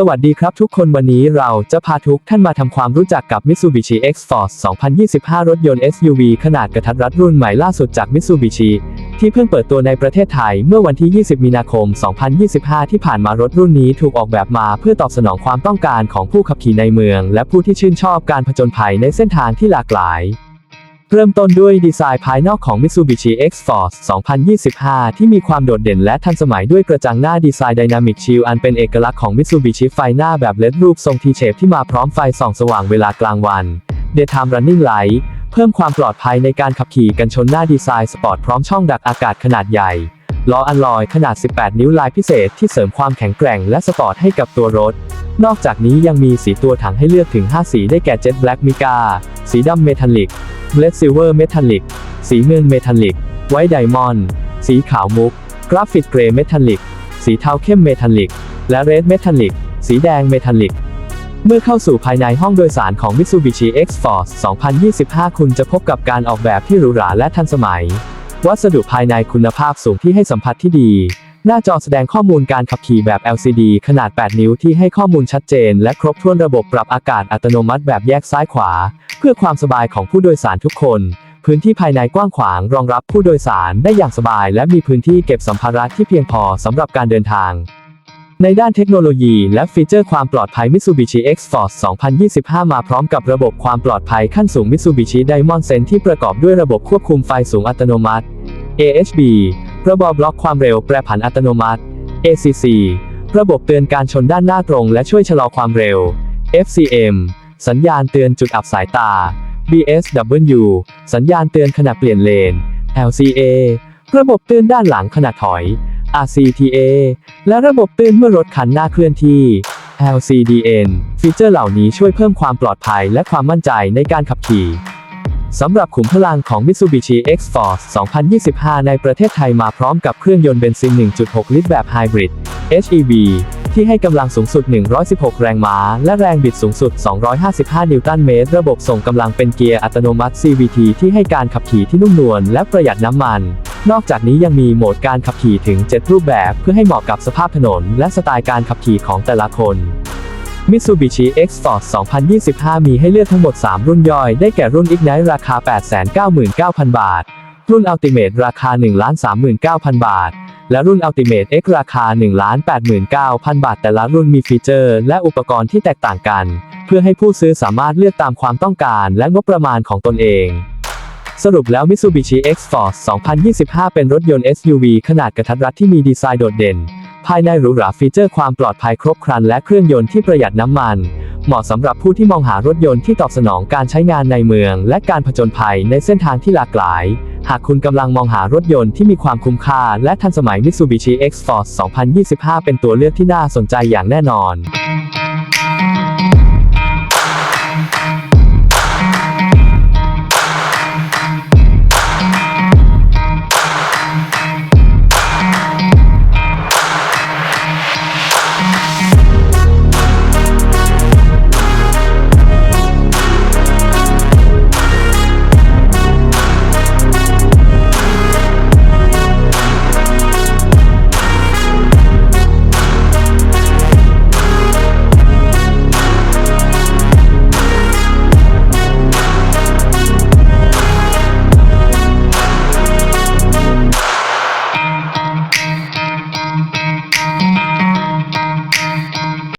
สวัสดีครับทุกคนวันนี้เราจะพาทุกท่านมาทำความรู้จักกับ Mitsubishi X-Force 2025 รถยนต์ SUV ขนาดกระทัดรัดรุ่นใหม่ล่าสุดจาก Mitsubishi ที่เพิ่งเปิดตัวในประเทศไทยเมื่อวันที่ 20 มีนาคม 2025 ที่ผ่านมารถรุ่นนี้ถูกออกแบบมาเพื่อตอบสนองความต้องการของผู้ขับขี่ในเมือง และผู้ที่ชื่นชอบการผจญภัยในเส้นทางที่หลากหลาย เริ่มต้นด้วยดีไซน์ภายนอกของ Mitsubishi X-Force 2025 ที่มีความโดดเด่นและทันสมัยด้วยกระจังหน้าดีไซน์ Dynamic Shield อันเป็นเอกลักษณ์ของ Mitsubishi ไฟหน้าแบบเลดรูปทรง T-shape ที่มาพร้อมไฟส่องสว่างเวลากลางวัน Daytime Running Light เพิ่มความปลอดภัยในการขับขี่กันชนหน้าดีไซน์สปอร์ตพร้อมช่องดักอากาศขนาดใหญ่ล้ออัลลอยขนาด 18 นิ้วลายพิเศษที่เสริมความแข็งแกร่งและสปอร์ตให้กับตัวรถ นอกจากนี้ยังมีสีตัวถังให้เลือกถึง 5 สีได้แก่ Jet Black Mica สีดำเมทัลลิก เลดซิลเวอร์เมทัลลิก สีเงินเมทัลลิก ไวท์ไดมอนด์ สีขาวมุก กราฟิตเกรย์เมทัลลิก สีเทาเข้มเมทัลลิก และเรดเมทัลลิก สีแดงเมทัลลิก เมื่อเข้าสู่ภายในห้องโดยสารของ Mitsubishi X-Force 2025 คุณจะพบกับการออกแบบที่หรูหราและทันสมัย วัสดุภายในคุณภาพสูงที่ให้สัมผัสที่ดี หน้าจอแสดงข้อมูลการขับขี่แบบ LCD ขนาด 8 นิ้วที่ให้ข้อมูลชัดเจน และครบถ้วนระบบปรับอากาศอัตโนมัติแบบแยกซ้ายขวา เพื่อความสบายของผู้โดยสารทุกคน พื้นที่ภายในกว้างขวางรองรับผู้โดยสารได้อย่างสบาย และมีพื้นที่เก็บสัมภาระที่เพียงพอสำหรับการเดินทางในด้านเทคโนโลยีและฟีเจอร์ความปลอดภัย Mitsubishi X-Force 2025 มาพร้อมกับระบบความปลอดภัยขั้นสูง Mitsubishi Diamond Sense ที่ประกอบด้วยระบบควบคุมไฟสูงอัตโนมัติ AHB ระบบบล็อกความเร็วแปรผันอัตโนมัติ ACC ระบบเตือนการชนด้านหน้าตรงและช่วยชะลอความเร็ว FCM สัญญาณเตือนจุดอับสายตา BSW สัญญาณเตือนขณะเปลี่ยนเลน LCA ระบบเตือนด้านหลังขณะถอย RCTA และระบบเตือนเมื่อรถคันหน้าเคลื่อนที่ LCDN ฟีเจอร์เหล่านี้ช่วยเพิ่มความปลอดภัยและความมั่นใจในการขับขี่ สำหรับขุมพลังของ Mitsubishi X-Force 2025 ในประเทศไทยมาพร้อมกับเครื่องยนต์เบนซิน 1.6 ลิตรแบบไฮบริด HEV ที่ให้กำลังสูงสุด 116 แรงม้า และแรงบิดสูงสุด 255 นิวตันเมตร ระบบส่งกำลังเป็นเกียร์อัตโนมัติ CVT ที่ให้การขับขี่ที่นุ่มนวลและประหยัดน้ำมัน นอกจากนี้ยังมีโหมดการขับขี่ถึง 7 รูปแบบ เพื่อให้เหมาะกับสภาพถนน และสไตล์การขับขี่ของแต่ละคน Mitsubishi X-Force 2025 มีให้เลือกทั้งหมด 3 รุ่นย่อย ได้แก่รุ่น Ignite ราคา 899,000 บาท รุ่น Ultimate ราคา 139,000 บาท และรุ่น Ultimate X ราคา 189,000 บาท แต่ละรุ่นมีฟีเจอร์ และอุปกรณ์ที่แตกต่างกัน เพื่อให้ผู้ซื้อสามารถเลือกตามความต้องการและงบประมาณของตนเองสรุปแล้ว Mitsubishi X-Force 2025 เป็นรถยนต์ SUV ขนาดกระทัดรัดที่มีดีไซน์โดดเด่น ภายในหรูหราฟีเจอร์ความปลอดภัยครบครันและเครื่องยนต์ที่ประหยัดน้ำมัน เหมาะสำหรับผู้ที่มองหารถยนต์ที่ตอบสนองการใช้งานในเมือง และการผจญภัยในเส้นทางที่หลากหลาย หากคุณกำลังมองหารถยนต์ที่มีความคุ้มค่า และทันสมัย Mitsubishi X-Force 2025 เป็นตัวเลือกที่น่าสนใจอย่างแน่นอน